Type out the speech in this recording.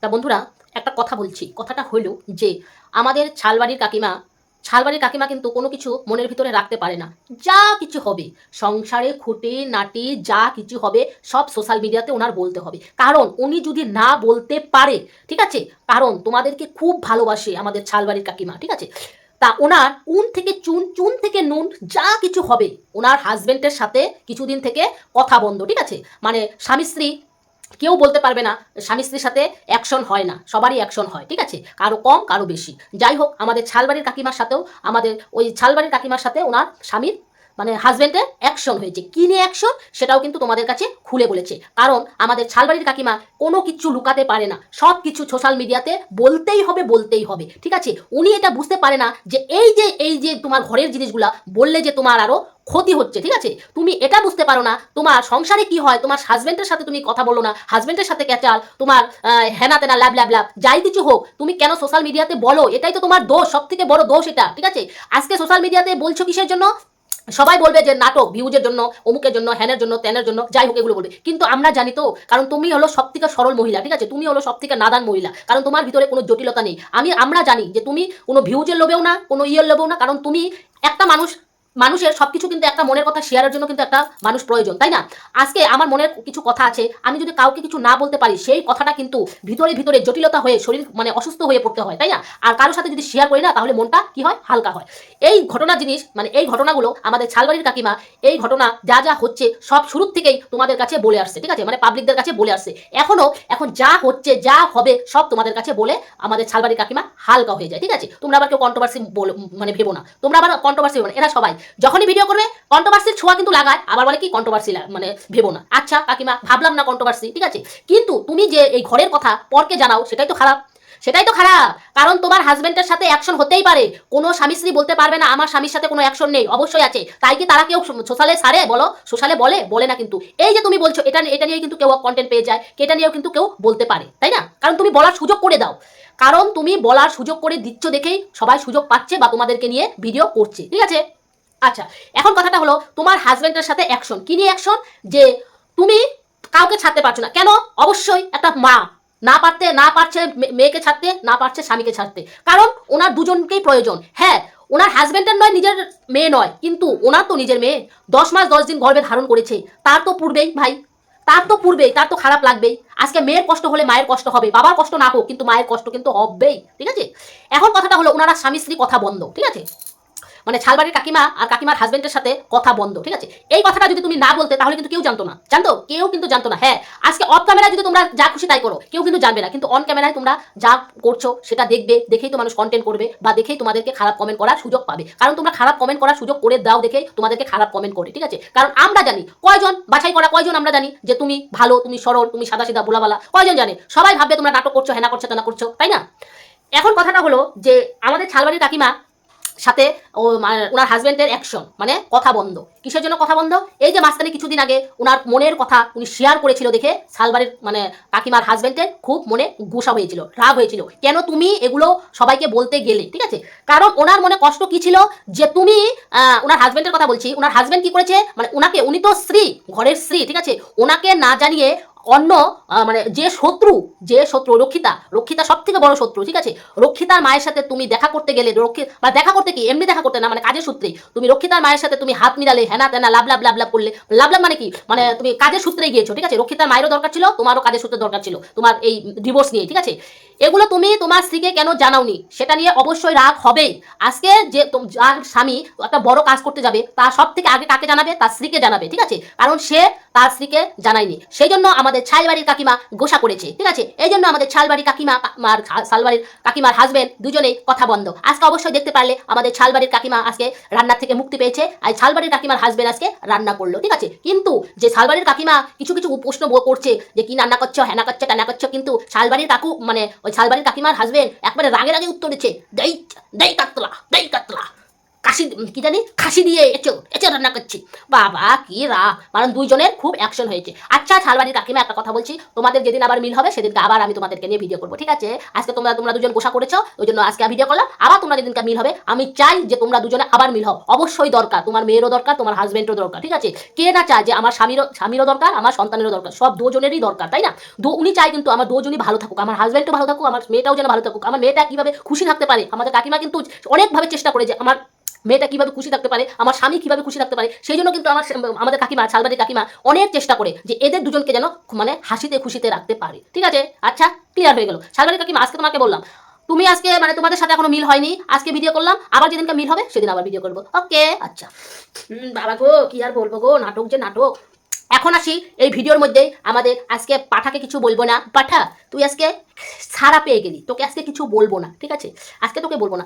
তা বন্ধুরা, একটা কথা বলছি। কথাটা হলো যে, আমাদের ছালবাড়ির কাকিমা ছালবাড়ির কাকিমা কিন্তু কোনো কিছু মনের ভিতরে রাখতে পারে না। যা কিছু হবে, সংসারে, খুঁটি, নাটি, যা কিছু হবে, সব সোশ্যাল মিডিয়াতে ওনার বলতে হবে। কারণ উনি যদি না বলতে পারে, ঠিক আছে? কারণ তোমাদেরকে খুব ভালোবাসে আমাদের ছালবাড়ির কাকিমা, ঠিক আছে? তা ওনার উন থেকে চুন চুন থেকে নুন, যা কিছু হবে, ওনার হাজবেন্ডের সাথে কিছুদিন থেকে কথা বন্ধ, ঠিক আছে? মানে স্বামী স্ত্রী কেউ বলতে পারবে না, স্বামী স্ত্রীর সাথে অ্যাকশন হয় না, সবারই অ্যাকশন হয়, ঠিক আছে? কারও কম, কারও বেশি। যাই হোক, আমাদের ছালবাড়ির কাকিমার সাথেও, আমাদের ওই ছালবাড়ির কাকিমার সাথে ওনার স্বামীর মানে হাজবেন্ডের অ্যাকশন হয়েছে। কি নিয়ে অ্যাকশন সেটাও কিন্তু তোমাদের কাছে খুলে বলেছে। কারণ আমাদের ছালবাড়ির কাকিমা কোনো কিছু লুকাতে পারে না। সব কিছু সোশ্যাল মিডিয়াতে বলতেই হবে বলতেই হবে। ঠিক আছে? উনি এটা বুঝতে পারে না যে এই যে এই যে তোমার ঘরের জিনিসগুলা বললে যে তোমার আরও ক্ষতি হচ্ছে, ঠিক আছে? তুমি এটা বুঝতে পারো না। তোমার সংসারে কি হয়? তোমার হাজবেন্ডের সাথে তুমি কথা বলো না। হাজবেন্ডের সাথে ক্যাচাল, তোমার হেনা তেনা ল্যাব ল্যাব ল্যাব, যাই কিছু হোক, তুমি কেন সোশ্যাল মিডিয়াতে বলো? এটাই তো তোমার দোষ সব থেকে বড় দোষ এটা, ঠিক আছে? আজকে সোশ্যাল মিডিয়াতে বলছো কিসের জন্য? সবাই বলবে যে নাটক ভিউজের জন্য, অমুকের জন্য, হ্যানের জন্য, ত্যানের জন্য, যাই হোক এগুলো বলবে। কিন্তু আমরা জানি তো, কারণ তুমি হলো সব থেকে সরল মহিলা, ঠিক আছে? তুমি হলো সব থেকে নাদান মহিলা, কারণ তোমার ভিতরে কোনো জটিলতা নেই। আমি, আমরা জানি যে তুমি কোনো ভিউজের লোভেও না, কোনো ইয়ের লোভেও না, কারণ তুমি একটা মানুষ মানুষের সবকিছু কিন্তু একটা মনের কথা শেয়ারের জন্য কিন্তু একটা মানুষ প্রয়োজন, তাই না? আজকে আমার মনের কিছু কথা আছে, আমি যদি কাউকে কিছু না বলতে পারি, সেই কথাটা কিন্তু ভিতরে ভিতরে জটিলতা হয়ে শরীর মানে অসুস্থ হয়ে পড়তে হয়, তাই না? আর কারোর সাথে যদি শেয়ার করি না, তাহলে মনটা কি হয়? হালকা হয়। এই ঘটনা জিনিস মানে এই ঘটনাগুলো আমাদের ছালবাড়ির কাকিমা, এই ঘটনা যা যা হচ্ছে, সব শুরুর থেকেই তোমাদের কাছে বলে আসছে, ঠিক আছে? মানে পাবলিকদের কাছে বলে আসছে। এখনও, এখন যা হচ্ছে, যা হবে, সব তোমাদের কাছে বলে আমাদের ছালবাড়ির কাকিমা হালকা হয়ে যায়, ঠিক আছে? তোমরা আবার কেউ কন্ট্রোভার্সি মানে ভেবো না। তোমরা আবার কন্ট্রোভার্সি ভেবো না। এরা সবাই। যখনই ভিডিও করবে কন্ট্রোভার্সির ছোঁয়া কিন্তু লাগায়। আবার বলে কি কন্ট্রোভার্সি মানে ভেবো না। আচ্ছা কাকিমা, ভাবলাম না কন্ট্রোভার্সি ঠিক আছে? কিন্তু তুমি যে এই ঘরের কথা পরকে জানাও, সেটাই তো খারাপ। সেটাই তো খারাপ। কারণ তোমার হাজবেন্ডের সাথে অ্যাকশন হতেই পারে। কোনো স্বামী স্ত্রী বলতে পারবে না, আমার স্বামীর সাথে কোনো অ্যাকশন নেই। অবশ্যই আছে। তাই কি তারা কেউ সোশ্যালে সারে? বলো। সোশ্যালে বলে? বলে না কিন্তু। এই যে তুমি বলছো, এটা এটা নিয়ে কিন্তু কেউ কন্টেন্ট পেয়ে যায়। এটা নিয়েও কিন্তু কেউ বলতে পারে, তাই না? কারণ তুমি বলার সুযোগ করে দাও। কারণ তুমি বলার সুযোগ করে দিচ্ছ দেখেই সবাই সুযোগ পাচ্ছে বা তোমাদেরকে নিয়ে ভিডিও করছে, ঠিক আছে? আচ্ছা এখন কথাটা হলো তোমার হাজবেন্ডের সাথে অ্যাকশন কি নিয়ে অ্যাকশন যে তুমি কাউকে ছাড়তে পারছ না। কেন? অবশ্যই একটা মা। না পারতে, না পারছে মেয়েকে ছাড়তে, না পারছে স্বামীকে ছাড়তে। কারণ ওনার দুজনকেই প্রয়োজন। হ্যাঁ ওনার হাজবেন্ডের নয়, নিজের মেয়ে নয়। কিন্তু ওনার তো নিজের মেয়ে। দশ মাস দশ দিন গর্ভে ধারণ করেছে। তার তো পূর্বেই ভাই। তার তো পূর্বেই। তার তো খারাপ লাগবেই। আজকে মেয়ের কষ্ট হলে মায়ের কষ্ট হবে। বাবার কষ্ট না হোক, কিন্তু মায়ের কষ্ট কিন্তু হবেই। ঠিক আছে? এখন কথাটা হলো ওনারা স্বামী স্ত্রী কথা বন্ধ। ঠিক আছে? মানে ছালবাড়ির কাকিমা আর কাকিমার হাজবেন্ডের সাথে কথা বন্ধ, ঠিক আছে? এই কথাটা যদি তুমি না বলতে, তাহলে কিন্তু কেউ জানতো না। জানতো? কেউ কিন্তু জানতো না। হ্যাঁ আজকে অফ ক্যামেরায় যদি তোমরা যা খুশি তাই করো, কেউ কিন্তু জানবে না। কিন্তু অন ক্যামেরায় তোমরা যা করছ, সেটা দেখবে, দেখেই তো মানুষ কন্টেন্ট করবে বা দেখেই তোমাদেরকে খারাপ কমেন্ট করার সুযোগ পাবে। কারণ তোমরা খারাপ কমেন্ট করার সুযোগ করে দাও দেখেই তোমাদেরকে খারাপ কমেন্ট করে, ঠিক আছে? কারণ আমরা জানি, কয়জন বাছাই করা, কয়জন আমরা জানি যে তুমি ভালো, তুমি সরল, তুমি সাদা সিধা বোলাবালা কয়জন জানে? সবাই ভাববে তোমরা নাটক করছ, হেনা করছ, তেনা করছ, তাই না? এখন কথাটা হলো যে আমাদের ছালবাড়ির কাকিমা সাথে ও ওনার হাজবেন্ডের অ্যাকশন মানে কথা বন্ধ। কিসের জন্য কথা বন্ধ? এই যে মাঝখানে কিছুদিন আগে ওনার মনের কথা উনি শেয়ার করেছিল দেখে সালবারের মানে কাকিমার হাজবেন্ডের খুব মনে গুসা হয়েছিল, রাগ হয়েছিল। কেন তুমি এগুলো সবাইকে বলতে গেলে, ঠিক আছে? কারণ ওনার মনে কষ্ট কি ছিল? যে তুমি ওনার হাজবেন্ডের কথা বলছি, ওনার হাজবেন্ড কি করেছে? মানে ওনাকে, উনি তো স্ত্রী, ঘরের স্ত্রী, ঠিক আছে? ওনাকে না জানিয়ে অন্য মানে যে শত্রু যে শত্রু, রক্ষিতা রক্ষিতা সব থেকে বড় শত্রু, ঠিক আছে? রক্ষিতার মায়ের সাথে তুমি দেখা করতে গেলে রক্ষিত বা দেখা করতে কি, এমনি দেখা করতে না মানে কাজের সূত্রে তুমি রক্ষিতার মায়ের সাথে তুমি হাত মিলালে, হেনা তেনা, লাভ লাভ লাভ লাভ করলে, লাভ লাভ মানে কি? মানে তুমি কাজের সূত্রে গিয়েছো, ঠিক আছে? রক্ষিতার মায়েরও দরকার ছিল, তোমারও কাজের সূত্রে দরকার ছিল, তোমার এই ডিভোর্স নিয়ে, ঠিক আছে? এগুলো তুমি তোমার স্ত্রীকে কেন জানাওনি? সেটা নিয়ে অবশ্যই রাগ হবেই। আজকে যে যার স্বামী একটা বড় কাজ করতে যাবে, তার সব থেকে আগে কাকে জানাবে? তার স্ত্রীকে জানাবে, ঠিক আছে? কারণ সে তার স্ত্রীকে জানায়নি। সেই জন্য আমাদের ছাইবাড়ির কাকিমা গোসা করেছে, ঠিক আছে? এই জন্য আমাদের ছালবাড়ির কাকিমা আর শালবাড়ির কাকিমার হাজবেন্ড দুজনেই কথা বন্ধ। আজকে অবশ্যই দেখতে পারলে আমাদের ছালবাড়ির কাকিমা আজকে রান্নার থেকে মুক্তি পেয়েছে। আর ছালবাড়ির কাকিমার হাজবেন্ড আজকে রান্না করল, ঠিক আছে? কিন্তু যে শালবাড়ির কাকিমা কিছু কিছু প্রশ্ন করছে যে কি রান্না করছ, হ্যানা করছ টানা করছ, কিন্তু শালবাড়ির কাকু মানে ওই শালবাড়ির কাকিমার হাজবেন্ড একবারে রাগে রাগে উত্তর দিচ্ছে দেই দেই কাতলা দেই কাতলা। কাশি কি জানি? খাসি দিয়ে এঁচো এঁচো রান্না করছি। বাবা, কি রা। মানে দুইজনের খুব অ্যাকশন হয়েছে। আচ্ছা ঝালবাড়ির কাকিমা একটা কথা বলছি। তোমাদের যেদিন আবার মিল হবে, সেদিনকে আবার আমি তোমাদেরকে নিয়ে ভিডিও করব, ঠিক আছে? আজকে তোমরা তোমরা দুজন গোসা করেছ, ওই জন্য আজকে ভিডিও করলাম। আবার তোমরা যেদিনকে মিল হবে, আমি চাই যে তোমরা দুজনে আবার মিল হও। অবশ্যই দরকার, তোমার মেয়েরও দরকার, তোমার হাজবেন্ডেরও দরকার, ঠিক আছে? কে না চায় যে আমার স্বামীরও স্বামীরও দরকার, আমার সন্তানেরও দরকার, সব দুজনেরই দরকার, তাই না? দু, উনি চাই কিন্তু আমার দুজনই ভালো থাকুক, আমার হাজবেন্ডও ভালো থাকুক, আমার মেয়েটাও যেন ভালো থাকুক, আমার মেয়েটা কীভাবে খুশি থাকতে পারে? আমাদের কাকিমা কিন্তু অনেকভাবে চেষ্টা করে যে আমার মেয়েটা কীভাবে খুশি থাকতে পারে, আমার স্বামী কীভাবে খুশি থাকতে পারে, সেই জন্য কিন্তু আমার আমাদের কাকিমা ছালবাড়ির কাকিমা অনেক চেষ্টা করে যে এদের দুজনকে যেন মানে হাসিতে খুশিতে রাখতে পারে। ঠিক আছে? আচ্ছা ক্লিয়ার হয়ে গেল। ছালবাড়ির কাকিমা, আজকে তোমাকে বললাম, তুমি আজকে মানে তোমাদের সাথে এখনও মিল হয়নি, আজকে ভিডিও করলাম, আবার যেদিনকে মিল হবে সেদিন আবার ভিডিও করব। ওকে আচ্ছা। বাবা গো, কি আর বলব গো, নাটক যে নাটক। এখন আসি এই ভিডিওর মধ্যে, আমাদের আজকে পাঠাকে কিছু বলব না। পাঠা, তুই আজকে সারা পেয়ে গেলি, তোকে আজকে কিছু বলব না। ঠিক আছে? আজকে তোকে বলব না।